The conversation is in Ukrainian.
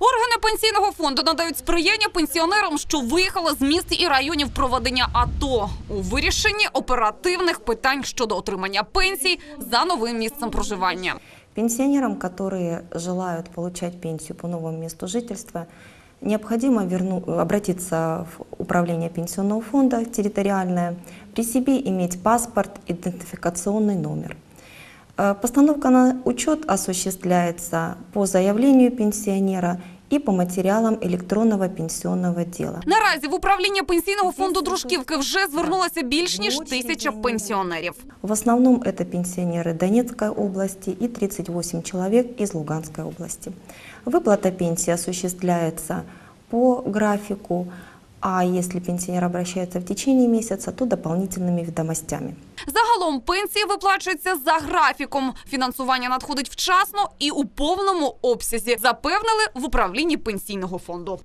Органи пенсійного фонду надають сприяння пенсіонерам, що виїхали з міст і районів проведення АТО у вирішенні оперативних питань щодо отримання пенсій за новим місцем проживання. Пенсионерам, которые желают получать пенсию по новому месту жительства, необходимо верну- обратиться в управление пенсионного фонда территориальное, при себе иметь паспорт, идентификационный номер. Э, Постановка на учет осуществляется по заявлению пенсионера и по материалам электронного пенсионного дела. Наразі в управління пенсійного фонду Дружківки вже звернулося більш ніж тисяча пенсіонерів. В основном это пенсионеры Донецкой области и 38 человек из Луганской области. Выплата пенсии осуществляется по графику, а если пенсионер обращается в течение месяца, то дополнительными ведомостями. Загалом пенсії виплачуються за графіком. Фінансування надходить вчасно і у повному обсязі. Запевнили в управлінні пенсійного фонду.